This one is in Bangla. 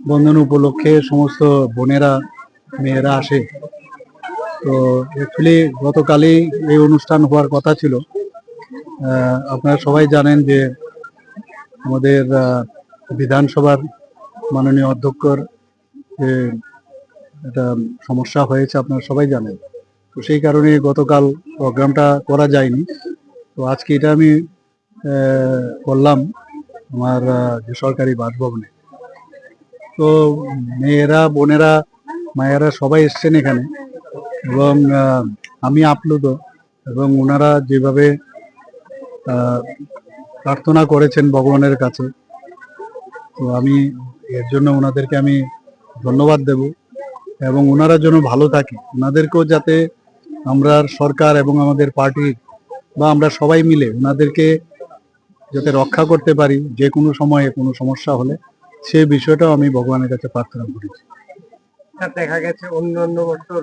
বন্ধন উপলক্ষে সমস্ত বোনেরা, মেয়েরা আসে। তো অ্যাকচুয়ালি গতকালই এই অনুষ্ঠান হওয়ার কথা ছিল। আপনারা সবাই জানেন যে আমাদের বিধানসভার মাননীয় অধ্যক্ষর যে একটা সমস্যা হয়েছে, আপনারা সবাই জানেন। তো সেই কারণে গতকাল প্রোগ্রামটা করা যায়নি। তো আজকে এটা আমি করলাম আমার যে সরকারি বাসভবনে। তো মেয়েরা, বোনেরা, মায়েরা সবাই এসছেন এখানে। এবং আমি আপ্লুত এবং ওনারা যেভাবে প্রার্থনা করেছেন ভগবানের কাছে, তো আমি এর জন্য ওনাদেরকে আমি ধন্যবাদ দেব এবং ওনারা যেন ভালো থাকে। ওনাদেরকেও যাতে আমরা সরকার এবং আমাদের পার্টি বা আমরা সবাই মিলে ওনাদেরকে যাতে রক্ষা করতে পারি, যে কোনো সময়ে কোনো সমস্যা হলে। সেই বিষয়টাও আমি ভগবানের কাছে প্রার্থনা করেছি দেখা গেছে অন্য অন্য বছর